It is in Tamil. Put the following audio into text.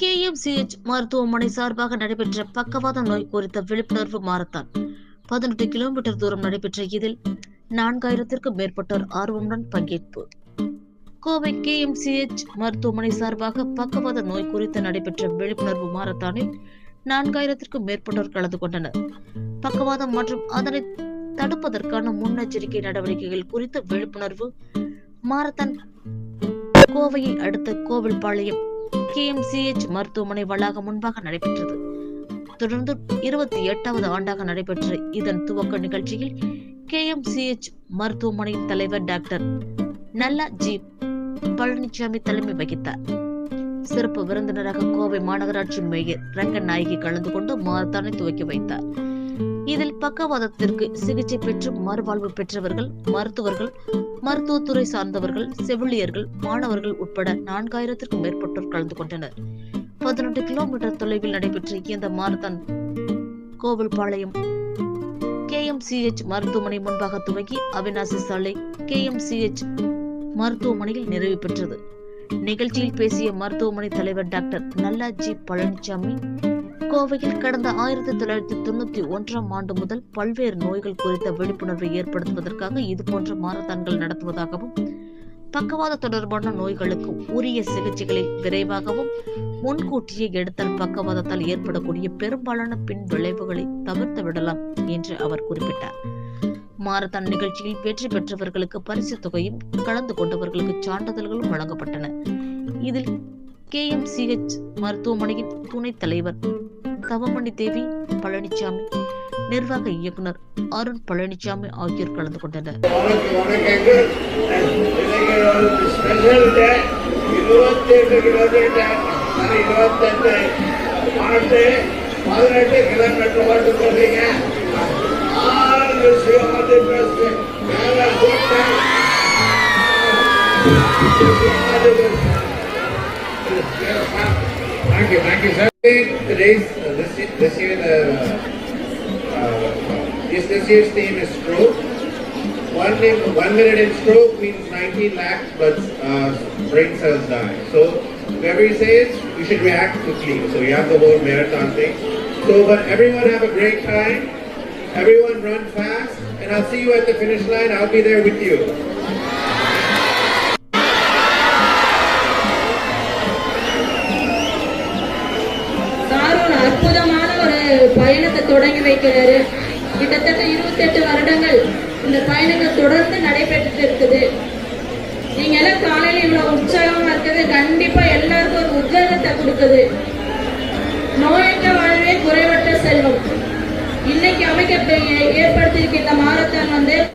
கேஎம்சிஎச் மருத்துவமனை சார்பாக நடைபெற்ற பக்கவாத நோய் குறித்த விழிப்புணர்வு மாரத்தான். பதினெட்டு கிலோமீட்டர் தூரம் நடைபெற்ற இதில் நான்காயிரத்திற்கும் மேற்பட்டோர் ஆர்வமுடன் பங்கேற்பு. கோவை கேஎம்சிஎச் மருத்துவமனை சார்பாக பக்கவாத நோய் குறித்து நடைபெற்ற விழிப்புணர்வு மாரத்தானில் நான்காயிரத்திற்கும் மேற்பட்டோர் கலந்து கொண்டனர். பக்கவாதம் மற்றும் அதனை தடுப்பதற்கான முன்னெச்சரிக்கை நடவடிக்கைகள் குறித்த விழிப்புணர்வு மாரத்தான் கோவையை அடுத்த கோவில்பாளையம் கேஎம்சிஎச் மருத்துவமனை வளாகம் முன்பாக நடைபெற்றது. தொடர்ந்து இருபத்தி எட்டாவது ஆண்டாக நடைபெற்ற இதன் துவக்க நிகழ்ச்சியில் கேஎம்சிஎச் மருத்துவமனையின் தலைவர் டாக்டர் நல்லா ஜி பழனிசாமி தலைமை வகித்தார். சிறப்பு விருந்தினராக கோவை மாநகராட்சி மேயர் ரங்கநாயகி கலந்து கொண்டு மாரத்தானை துவக்கி வைத்தார். இதில் பக்கவாதத்திற்கு சிகிச்சை பெற்று மறுவாழ்வு பெற்றவர்கள் மருத்துவர்கள் மருத்துவத்துறை சார்ந்தவர்கள் செவிலியர்கள் மாணவர்கள் உட்பட நான்காயிரத்திற்கும் மேற்பட்டோர் கலந்து கொண்டனர். பதினெட்டு கிலோமீட்டர் தொலைவில் நடைபெற்ற இந்த மாரத்தான் கோவில்பாளையம் கேஎம்சிஎச் மருத்துவமனை முன்பாக துவங்கி அவினாசி சாலை கேஎம்சிஎச் மருத்துவமனையில் நிறைவு பெற்றது. நிகழ்ச்சியில் பேசிய மருத்துவமனை தலைவர் டாக்டர் நல்லாஜி பழனிசாமி கோவையில் கடந்த ஆயிரத்தி தொள்ளாயிரத்தி தொண்ணூத்தி ஒன்றாம் ஆண்டு முதல் பல்வேறு நோய்கள் குறித்த விழிப்புணர்வை ஏற்படுத்துவதற்காக இதுபோன்ற மாரத்தான்கள் நடத்துவதாகவும் பக்கவாத தொடர்பான நோய்களுக்கு உரிய சிகிச்சைகளை விரைவாகவும் முன்கூட்டியே எடுத்தால் பக்கவாதத்தால் ஏற்படக்கூடிய பெரும்பாலான பின் விளைவுகளை தவிர்த்து விடலாம் என்று அவர் குறிப்பிட்டார். மாரத்தான் நிகழ்ச்சியில் வெற்றி பெற்றவர்களுக்கு பரிசு தொகையும் கலந்து கொண்டவர்களுக்கு சான்றிதழ்களும் வழங்கப்பட்டன. இதில் கேஎம்சிஹெச் மருத்துவமனையின் துணைத் தலைவர் தவமணி தேவி பழனிசாமி நிர்வாக இயக்குனர் அருண் பழனிசாமி ஆகியோர் கலந்து கொண்டனர் பதினெட்டு கிலோமீட்டர் ஓட்டு ஆறு விஷயம் வந்து பேசு Thank you, thank you, sir. Today's, uh, this, this year, the, uh, this, this year's theme is stroke. One, min- one minute in stroke means 19 lakhs, but uh, brain cells die. So whatever he says, you should react quickly. So you have the whole marathon thing. So, but everyone have a great time. Everyone run fast, and I'll see you at the finish line. I'll be there with you. பயணத்தை தொடங்கி வைக்கிறாரு. கிட்டத்தட்ட இருபத்தெட்டு வருடங்கள் இந்த பயணங்கள் தொடர்ந்து நடைபெற்று இருக்குது நீங்க எல்லாம் காலையில இவ்வளவு உற்சாகமா இருக்குது கண்டிப்பா எல்லாருக்கும் ஒரு உற்சாகத்தை கொடுக்குது. நோயற்ற வாழ்வே குறைவற்ற செல்வம். இன்னைக்கு அமைக்க ஏற்படுத்தியிருக்க இந்த மாரத்தான் வந்து.